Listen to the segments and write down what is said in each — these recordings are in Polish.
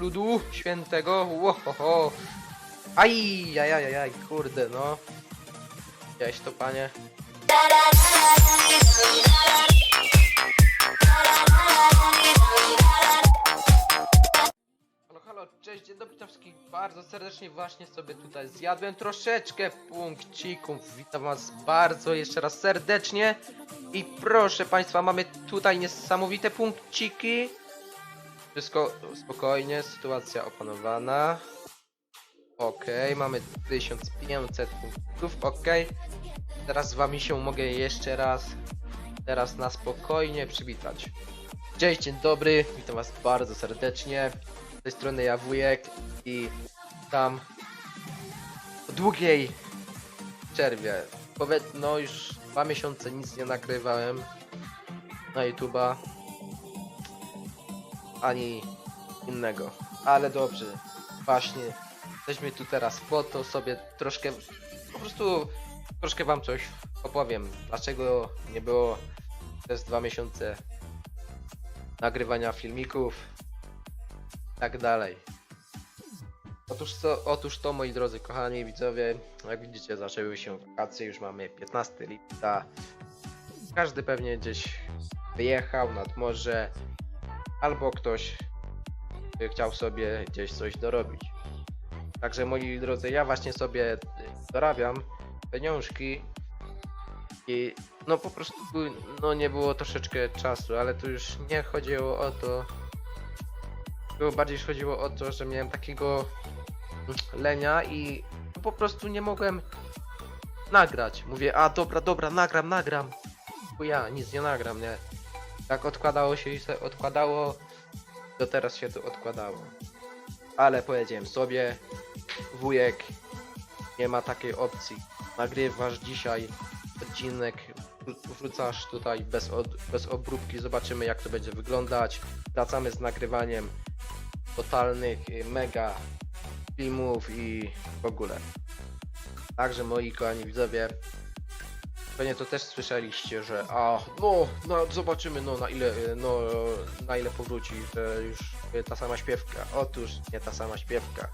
ludu świętego. Łohoho. Aj, aj, aj, aj, kurde, no. Widziałeś to, panie? Halo, halo, cześć, dzień dobry witam wszystkich bardzo serdecznie właśnie sobie tutaj zjadłem troszeczkę punkcików. Witam was bardzo jeszcze raz serdecznie i proszę państwa, mamy tutaj niesamowite punkciki. Wszystko spokojnie, sytuacja opanowana. Okej, mamy 1500 punktów, okej. Teraz z wami się mogę jeszcze raz, teraz na spokojnie przywitać. Cześć, dzień dobry, witam was bardzo serdecznie. Z tej strony ja wujek i tam po długiej przerwie, powiedz, no już dwa miesiące nic nie nagrywałem na YouTube'a ani innego, ale dobrze, właśnie jesteśmy tu teraz po to sobie troszkę, po prostu troszkę wam coś opowiem, dlaczego nie było przez dwa miesiące nagrywania filmików i tak dalej. Otóż to, otóż to moi drodzy kochani widzowie, jak widzicie zaczęły się wakacje, już mamy 15 lipca. Każdy pewnie gdzieś wyjechał nad morze, albo ktoś chciał sobie gdzieś coś dorobić. Także moi drodzy, ja właśnie sobie y, dorabiam pieniążki i no po prostu no nie było troszeczkę czasu, ale tu już nie chodziło o to. Było bardziej chodziło o to, że miałem takiego lenia i po prostu nie mogłem nagrać. Mówię, a dobra, dobra, nagram, nagram. Bo ja nic nie nagram, nie. Tak odkładało się i se odkładało, do teraz się to odkładało. Ale powiedziałem sobie, wujek, nie ma takiej opcji. Nagrywasz dzisiaj odcinek, wrzucasz tutaj bez, od, bez obróbki, zobaczymy jak to będzie wyglądać. Wracamy z nagrywaniem totalnych y, mega filmów i w ogóle. Także moi kochani widzowie, pewnie to też słyszeliście, że a no, no zobaczymy no na ile y, no na ile powróci, że już ta sama śpiewka. Otóż nie ta sama śpiewka.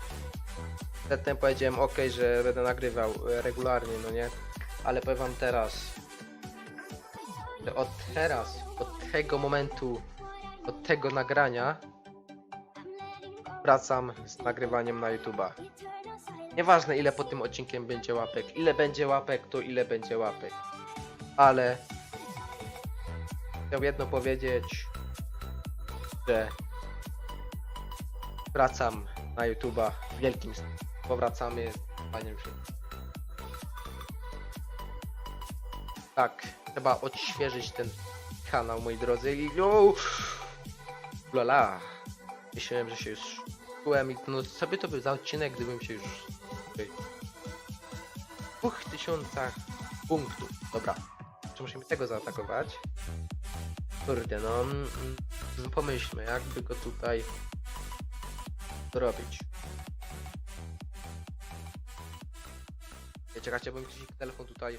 Przedtem powiedziałem ok, że będę nagrywał y, regularnie, no nie? Ale powiem wam teraz, że od teraz, od tego momentu, od tego nagrania wracam z nagrywaniem na YouTube'a. Nieważne ile po tym odcinkiem będzie łapek, ile będzie łapek, to ile będzie łapek. Ale chciał jedno powiedzieć, że wracam na YouTube'a w wielkim. Powracamy z paniem się. Tak, trzeba odświeżyć ten kanał, moi drodzy. I no, lala. Myślałem, że się już czułem i no by to był za odcinek, gdybym się już w dwóch tysiącach punktów. Dobra, czy musimy tego zaatakować? Kurde, no mm, mm, pomyślmy, jakby go tutaj zrobić. Czekajcie, bo mi ktoś telefon tutaj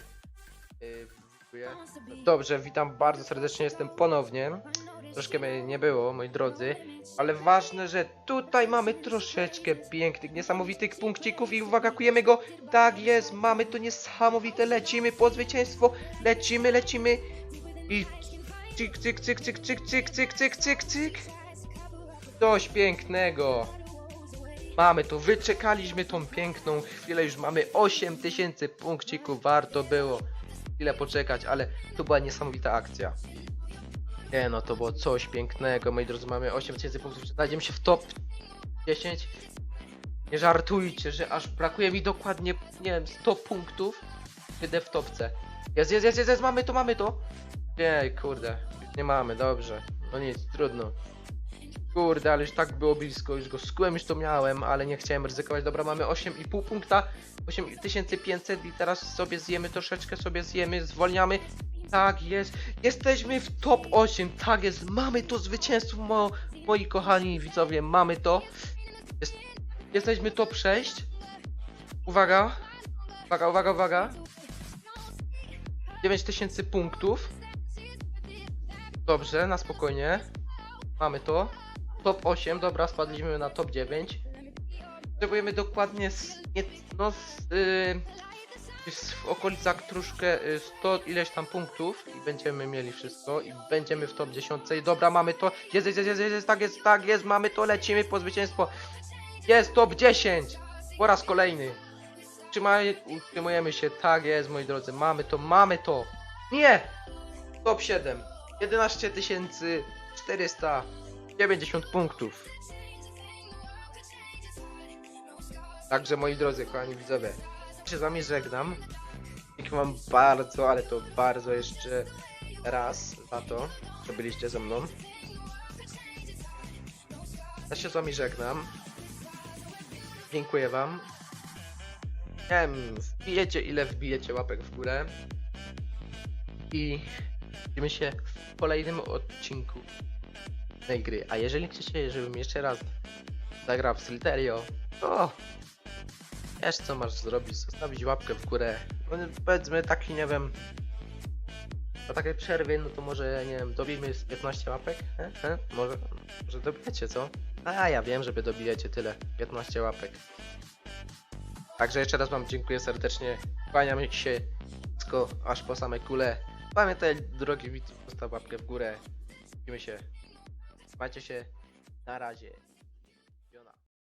yy. Dobrze, witam bardzo serdecznie, jestem ponownie. Troszkę mnie nie było, moi drodzy, ale ważne, że tutaj mamy troszeczkę pięknych, niesamowitych punkcików i uwaga, kujemy go. Tak jest, mamy to niesamowite, lecimy po zwycięstwo, lecimy, lecimy i cyk, cyk, cyk, cyk, cyk, cyk, cyk, cyk, cyk, cyk. Coś pięknego. Mamy to, wyczekaliśmy tą piękną chwilę, już mamy 8000 punkcików, warto było chwilę poczekać, ale to była niesamowita akcja. Nie no, to było coś pięknego, moi drodzy, mamy 8000 punktów, czy znajdziemy się w top 10? Nie żartujcie, że aż brakuje mi dokładnie, nie wiem, 100 punktów, kiedy w topce. Jest, jest, jest, jest, jest, mamy to, mamy to! Nie, kurde, nie mamy, dobrze. No nic, trudno. Kurde, ale już tak było blisko, już go skułem, już to miałem, ale nie chciałem ryzykować. Dobra, mamy 8,5 punkta, 8500 i teraz sobie zjemy troszeczkę, sobie zjemy, zwolniamy. Tak jest, jesteśmy w top 8, tak jest, mamy to zwycięstwo, mo, moi kochani widzowie, mamy to. Jest, jesteśmy top 6. Uwaga, uwaga, uwaga, uwaga. 9000 punktów. Dobrze, na spokojnie. Mamy to. top 8, dobra, spadliśmy na top 9. Potrzebujemy dokładnie z, nie, no z, yy, jest w okolicach troszkę y, 100 ileś tam punktów i będziemy mieli wszystko i będziemy w top 10 i dobra mamy to, jest, jest, jest, jest, jest, tak jest, tak jest, mamy to, lecimy po zwycięstwo, jest top 10 po raz kolejny, Trzymaj, utrzymujemy się, tak jest moi drodzy, mamy to, mamy to, nie, top 7, 11 490 punktów. Także moi drodzy, kochani widzowie, się z wami żegnam. Dziękuję bardzo, ale to bardzo jeszcze raz za to, że byliście ze mną. Ja się z wami żegnam. Dziękuję wam. Nie wiem, wbijecie ile wbijecie łapek w górę. I widzimy się w kolejnym odcinku tej gry. A jeżeli chcecie, żebym jeszcze raz zagrał w Silterio, to wiesz co masz zrobić, zostawić łapkę w górę. No, powiedzmy taki, nie wiem, po takiej przerwie, no to może, nie wiem, dobijmy z 15 łapek? He? He? Może, może dobijecie, co? A ja wiem, żeby dobijecie tyle, 15 łapek. Także jeszcze raz wam dziękuję serdecznie, kłaniam się wszystko aż po same kule. Pamiętaj, drogi widz, zostaw łapkę w górę. Widzimy się. Trzymajcie się. Na razie.